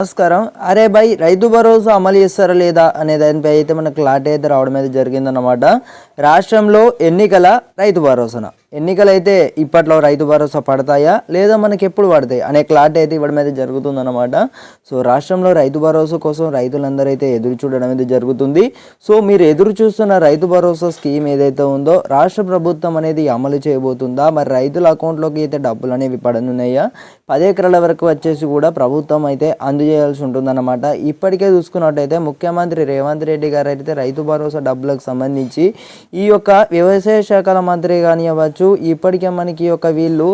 నమస్కారం. అరే భాయ్ రైతు భరోసా అమలు చేస్తారా లేదా అనే దానిపై అయితే మనకు క్లారిటీ అయితే రావడం అయితే జరిగిందన్నమాట. రాష్ట్రంలో ఎన్నికల రైతు భరోసాన? ఎన్నికలైతే ఇప్పట్లో రైతు భరోసా పడతాయా? లేదా మనకి ఎప్పుడు పడతాయి? అనే క్లారిటీ అయితే ఇవ్వడం అయితే జరుగుతుందన్నమాట. సో రాష్ట్రంలో రైతు భరోసా కోసం రైతులందరూ అయితే ఎదురు చూడడం అయితే జరుగుతుంది. సో మీరు ఎదురు చూస్తున్న రైతు భరోసా స్కీమ్ ఏదైతే ఉందో రాష్ట్ర ప్రభుత్వం అనేది అమలు చేయబోతుందా? మరి రైతుల అకౌంట్లోకి అయితే డబ్బులు అనేవి పడనున్నాయా? పది ఎకరాల వరకు వచ్చేసి కూడా ప్రభుత్వం అయితే అందజేయాల్సి ఉంటుందన్నమాట. ఇప్పటికే చూసుకున్నట్టయితే ముఖ్యమంత్రి రేవంత్ రెడ్డి గారు అయితే రైతు భరోసా డబ్బులకు సంబంధించి ఈ యొక్క వ్యవసాయ శాఖల మంత్రి కానివ్వచ్చు ఇప్పటికే మనకి ఒక వీళ్ళు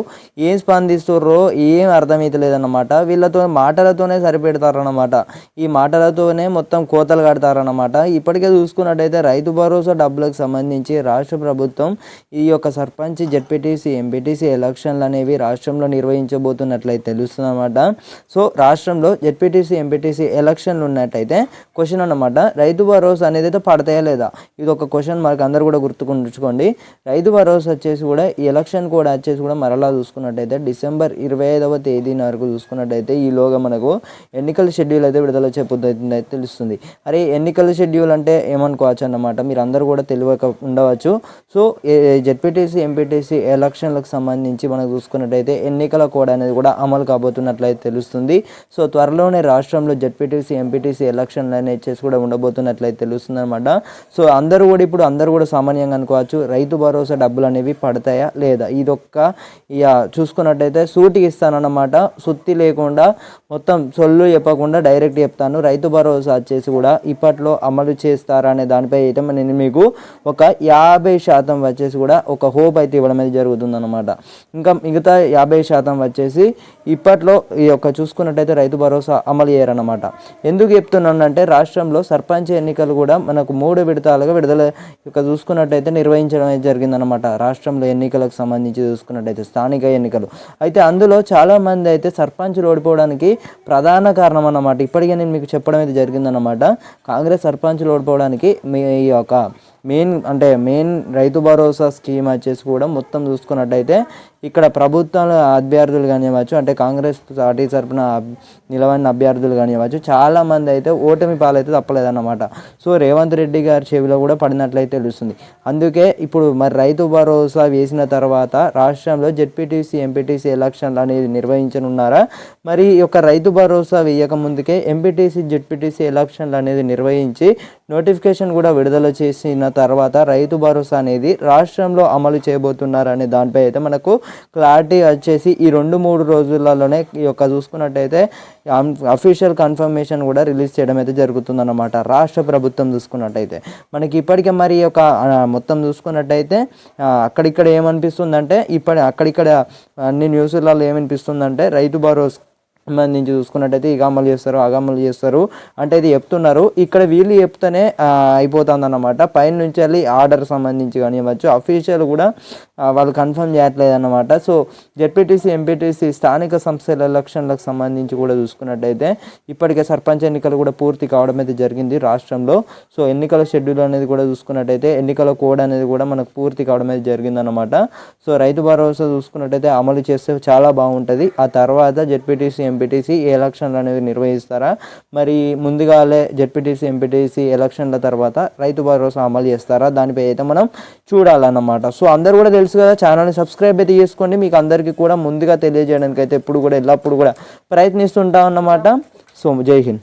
ఏం స్పందిస్తుర్రో ఏం అర్థమవుతలేదన్నమాట వీళ్ళతో మాటలతోనే సరిపెడతారన్నమాట. ఈ మాటలతోనే మొత్తం కోతలు కడతారన్నమాట. ఇప్పటికే చూసుకున్నట్టయితే రైతు భరోసా డబ్బులకు సంబంధించి రాష్ట్ర ప్రభుత్వం ఈ యొక్క సర్పంచ్ జెడ్పీటీసీ ఎంపీటీసీ ఎలక్షన్లు అనేవి రాష్ట్రంలో నిర్వహించబోతున్నట్లయితే తెలుస్తుందన్నమాట. సో రాష్ట్రంలో జెడ్పీటీసీ ఎంపీటీసీ ఎలక్షన్లు ఉన్నట్టయితే క్వశ్చన్ అన్నమాట. రైతు భరోసా అనేది అయితే పడతాయా లేదా? ఇది ఒక క్వశ్చన్ మనకు అందరు కూడా గుర్తుకుంటుకోండి రైతు భరోసా వచ్చేసి కూడా ఈ ఎలక్షన్ కూడా వచ్చేసి కూడా మరలా చూసుకున్నట్టయితే డిసెంబర్ ఇరవై ఐదవ తేదీన వరకు చూసుకున్నట్టయితే ఈలోగా మనకు ఎన్నికల షెడ్యూల్ అయితే విడుదల చేయబోతుంది అయితే తెలుస్తుంది. అరే ఎన్నికల షెడ్యూల్ అంటే ఏమనుకోవచ్చు అన్నమాట? మీరు అందరూ కూడా తెలియక ఉండవచ్చు. సో జెడ్పీటీసీ ఎంపీటీసీ ఎలక్షన్లకు సంబంధించి మనం చూసుకున్నట్టయితే ఎన్నికల కోడ్ అనేది కూడా అమలు కాబోతున్నట్లయితే తెలుస్తుంది. సో త్వరలోనే రాష్ట్రంలో జెడ్పీటీసీ ఎంపీటీసీ ఎలక్షన్లు అనేవి చేసి కూడా ఉండబోతున్నట్లయితే తెలుస్తుంది అనమాట సో అందరూ కూడా ఇప్పుడు అందరూ కూడా సామాన్యంగా అనుకోవచ్చు రైతు భరోసా డబ్బులు అనేవి పడతాయా లేదా ఇదొక్క ఇక చూసుకున్నట్టయితే సూటికి ఇస్తానన్నమాట. సుత్తి లేకుండా మొత్తం సొల్లు చెప్పకుండా డైరెక్ట్ చెప్తాను. రైతు భరోసా వచ్చేసి కూడా ఇప్పట్లో అమలు చేస్తారా అనే దానిపై అయితే నేను మీకు ఒక యాభై శాతం వచ్చేసి కూడా ఒక హోప్ అయితే ఇవ్వడం అయితే జరుగుతుందన్నమాట. ఇంకా మిగతా యాభై శాతం వచ్చేసి ఇప్పట్లో ఈ యొక్క చూసుకున్నట్టయితే రైతు భరోసా అమలు చేయరన్నమాట. ఎందుకు చెప్తున్నానంటే రాష్ట్రంలో సర్పంచ్ ఎన్నికలు కూడా మనకు మూడు విడతలుగా విడుదల యొక్క చూసుకున్నట్టయితే నిర్వహించడం అయితే జరిగిందనమాట రాష్ట్రంలో ఎన్నికలకు సంబంధించి చూసుకున్నట్టయితే స్థానిక ఎన్నికలు. అయితే అందులో చాలామంది అయితే సర్పంచులు ఓడిపోవడానికి ప్రధాన కారణం అన్నమాట. ఇప్పటికే నేను మీకు చెప్పడం అయితే జరిగిందన్నమాట. కాంగ్రెస్ సర్పంచులు ఓడిపోవడానికి మీ ఈ యొక్క మెయిన్ అంటే మెయిన్ రైతు భరోసా స్కీమ్ వచ్చేసి కూడా మొత్తం చూసుకున్నట్టయితే ఇక్కడ ప్రభుత్వం అభ్యర్థులు కానివ్వచ్చు అంటే కాంగ్రెస్ పార్టీ తరఫున నిలవని అభ్యర్థులు కానివ్వచ్చు చాలామంది అయితే ఓటమి పాలైతే తప్పలేదన్నమాట. సో రేవంత్ రెడ్డి గారి చెవిలో కూడా పడినట్లయితే తెలుస్తుంది. అందుకే ఇప్పుడు మరి రైతు భరోసా వేసిన తర్వాత రాష్ట్రంలో జెడ్పీటీసీ ఎంపీటీసీ ఎలక్షన్లు అనేది నిర్వహించనున్నారా? మరి ఈ యొక్క రైతు భరోసా వేయక ముందుకే ఎంపీటీసీ జెడ్పీటీసీ ఎలక్షన్లు అనేది నిర్వహించి నోటిఫికేషన్ కూడా విడుదల చేసిన తర్వాత రైతు భరోసా అనేది రాష్ట్రంలో అమలు చేయబోతున్నారు అనే దానిపై అయితే మనకు క్లారిటీ వచ్చేసి ఈ రెండు మూడు రోజులలోనే ఈ యొక్క చూసుకున్నట్టయితే అఫీషియల్ కన్ఫర్మేషన్ కూడా రిలీజ్ చేయడం అయితే జరుగుతుందన్నమాట రాష్ట్ర ప్రభుత్వం చూసుకున్నట్టయితే. మనకి ఇప్పటికే మరి ఈ యొక్క మొత్తం చూసుకున్నట్టయితే అక్కడిక్కడ ఏమనిపిస్తుందంటే ఇప్పటి అక్కడిక్కడ అన్ని న్యూస్లలో ఏమనిపిస్తుందంటే రైతు భరోసా సంబంధించి చూసుకున్నట్టయితే ఇక అమలు చేస్తారు అగ చేస్తారు. అంటే ఇది చెప్తున్నారు. ఇక్కడ వీళ్ళు చెప్తేనే అయిపోతుంది అన్నమాట పైన నుంచి వెళ్ళి ఆర్డర్ సంబంధించి కానివ్వచ్చు. అఫీషియల్ కూడా వాళ్ళు కన్ఫర్మ్ చేయట్లేదు అనమాట సో జెడ్పీటీసీ ఎంపీటీసీ స్థానిక సంస్థల ఎలక్షన్లకు సంబంధించి కూడా చూసుకున్నట్టయితే ఇప్పటికే సర్పంచ్ ఎన్నికలు కూడా పూర్తి కావడం అయితే జరిగింది రాష్ట్రంలో. సో ఎన్నికల షెడ్యూల్ అనేది కూడా చూసుకున్నట్టయితే ఎన్నికల కోడ్ అనేది కూడా మనకు పూర్తి కావడం అయితే జరిగిందనమాట సో రైతు భరోసా చూసుకున్నట్టయితే అమలు చేస్తే చాలా బాగుంటుంది. ఆ తర్వాత జెడ్పీటీసీ ఎంపీటీసీ ఎలక్షన్లు అనేవి నిర్వహిస్తారా? మరి ముందుగాలే జెడ్పీటీసీ ఎంపీటీసీ ఎలక్షన్ల తర్వాత రైతు భరోసా అమలు చేస్తారా? దానిపై అయితే మనం చూడాలన్నమాట. సో అందరు కూడా తెలుసు కదా ఛానల్ని సబ్స్క్రైబ్ అయితే చేసుకోండి. మీకు అందరికీ కూడా ముందుగా తెలియజేయడానికి అయితే ఎప్పుడు కూడా ఎల్లప్పుడు కూడా ప్రయత్నిస్తుంటాం అన్నమాట సో జై హింద్.